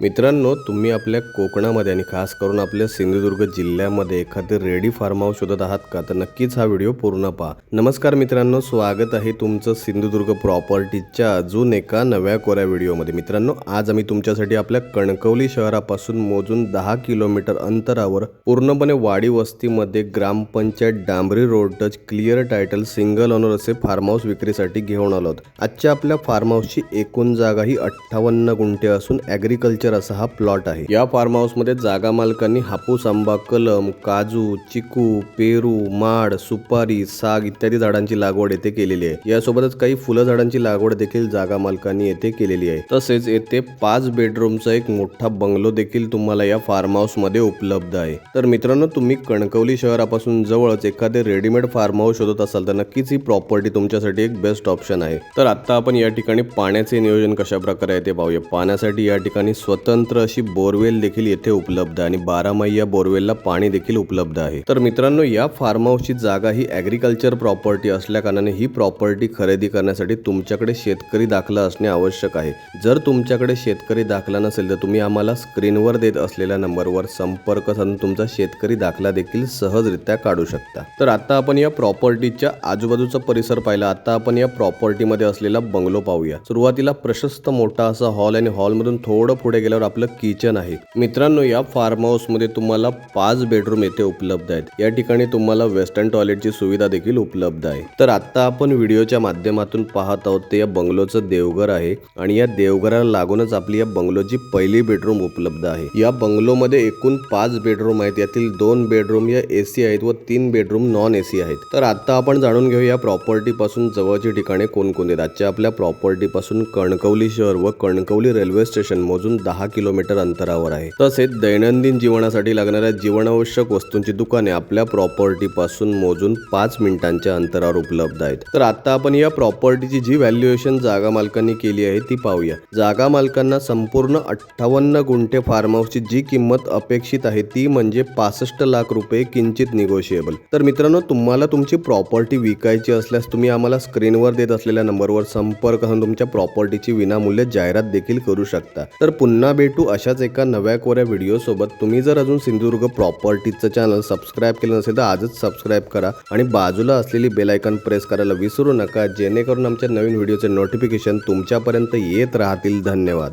मित्रांनो तुम्ही आपल्या कोकणामध्ये आणि खास करून आपल्या सिंधुदुर्ग जिल्ह्यामध्ये एखादे रेडी फार्म हाऊस शोधत आहात का? तर नक्कीच हा व्हिडिओ पूर्ण पहा. नमस्कार मित्रांनो स्वागत आहे तुमचं सिंधुदुर्ग प्रॉपर्टीच्या अजून एका नव्या कोऱ्या व्हिडिओमध्ये. मित्रांनो आज आम्ही तुमच्यासाठी आपल्या कणकवली शहरापासून मोजून दहा किलोमीटर अंतरावर पूर्णपणे वाडी वस्तीमध्ये ग्रामपंचायत डांबरी road touch clear title single owner असे फार्म हाऊस विक्रीसाठी घेऊन आलो आहोत. आजच्या आपल्या फार्म हाऊसची एकूण जागा ही अठ्ठावन्न गुंठे असून ॲग्रिकल्चर असा हा प्लॉट आहे. या फार्म हाऊसमध्ये जागा मालकांनी हापूस आंबा कलम काजू चिकू पेरू माड सुपारी साग इत्यादी झाडांची लागवड येथे केलेली आहे. यासोबतच काही फुलं झाडांची लागवड देखील जागा मालकांनी येथे केलेली आहे. तसेच येथे पाच बेडरूमचा एक मोठा बंगलो देखील तुम्हाला या फार्म हाऊसमध्ये उपलब्ध आहे. तर मित्रांनो तुम्ही कणकवली शहरापासून जवळच एखादे रेडीमेड फार्म हाऊस शोधत असाल तर नक्कीच ही प्रॉपर्टी तुमच्यासाठी एक बेस्ट ऑप्शन आहे. तर आता आपण या ठिकाणी पाण्याचे नियोजन कशा प्रकारे आहे ते पाहूया. पाण्यासाठी या ठिकाणी स्वतंत्र अशी बोरवेल देखील येथे उपलब्ध आणि बारामाही या बोरवेलला पाणी देखील उपलब्ध आहे. तर मित्रांनो या फार्म हाऊसची जागा ही ॲग्रिकल्चर प्रॉपर्टी असल्याकारणाने ही प्रॉपर्टी खरेदी करण्यासाठी तुमच्याकडे शेतकरी दाखला असणे आवश्यक आहे. जर तुमच्याकडे शेतकरी दाखला नसेल तर तुम्ही आम्हाला स्क्रीनवर देत असलेल्या नंबरवर संपर्क साधून तुमचा शेतकरी दाखला देखील सहजरित्या काढू शकता. तर आता आपण या प्रॉपर्टीच्या आजूबाजूचा परिसर पाहिला. आता आपण या प्रॉपर्टीमध्ये असलेला बंगलो पाहूया. सुरुवातीला प्रशस्त मोठा असा हॉल आणि हॉलमधून थोडं पुढे गेल्यावर आपलं किचन आहे. मित्रांनो या फार्म हाऊसमध्ये तुम्हाला पाच बेडरूम येथे उपलब्ध आहेत. या ठिकाणी तुम्हाला वेस्टर्न टॉयलेटची सुविधा देखील उपलब्ध आहे. तर आता आपण व्हिडिओच्या माध्यमातून पाहत आहोत ते या बंगलोचं देवघर आहे आणि या देवघराला लागूनच आपली या बंगलोची पहिली बेडरूम उपलब्ध आहे. या बंगलोमध्ये एकूण पाच बेडरूम आहेत. यातील दोन बेडरूम या एसी आहेत व तीन बेडरूम नॉन एसी आहेत. तर आता आपण जाणून घेऊ या प्रॉपर्टी पासून जवळची ठिकाणे कोणकोणती आहेत. आजच्या आपल्या प्रॉपर्टी पासून कणकवली शहर व कणकवली रेल्वे स्टेशन मोजून दहा दहा किलोमीटर अंतरावर आहे. तसेच दैनंदिन जीवनासाठी लागणाऱ्या जीवनावश्यक वस्तूंची दुकाने आपल्या प्रॉपर्टीपासून मोजून पाच मिनिटांच्या अंतरावर उपलब्ध आहेत. तर आता आपण या प्रॉपर्टीची जी व्हॅल्युएशन जागा मालकांनी केली आहे ती पाहूया. जागा मालकांना संपूर्ण अठ्ठावन्न गुंठे फार्म हाऊसची जी किंमत अपेक्षित आहे ती म्हणजे पासष्ट लाख रुपये किंचित निगोशिएबल तर मित्रांनो तुम्हाला तुमची प्रॉपर्टी विकायची असल्यास तुम्ही आम्हाला स्क्रीनवर देत असलेल्या नंबरवर संपर्क करून तुमच्या प्रॉपर्टीची विनामूल्य जाहिरात देखील करू शकता. तर पुन्हा भेटू अशाच एका नव्या कोऱ्या व्हिडिओसोबत तुम्ही जर अजून सिंधुदुर्ग प्रॉपर्टीचं चॅनल सबस्क्राईब केलं नसेल तर आजच सबस्क्राईब करा आणि बाजूला असलेली बेलायकन प्रेस करायला विसरू नका जेणेकरून आमच्या नवीन व्हिडिओचे नोटिफिकेशन तुमच्यापर्यंत येत राहतील. धन्यवाद.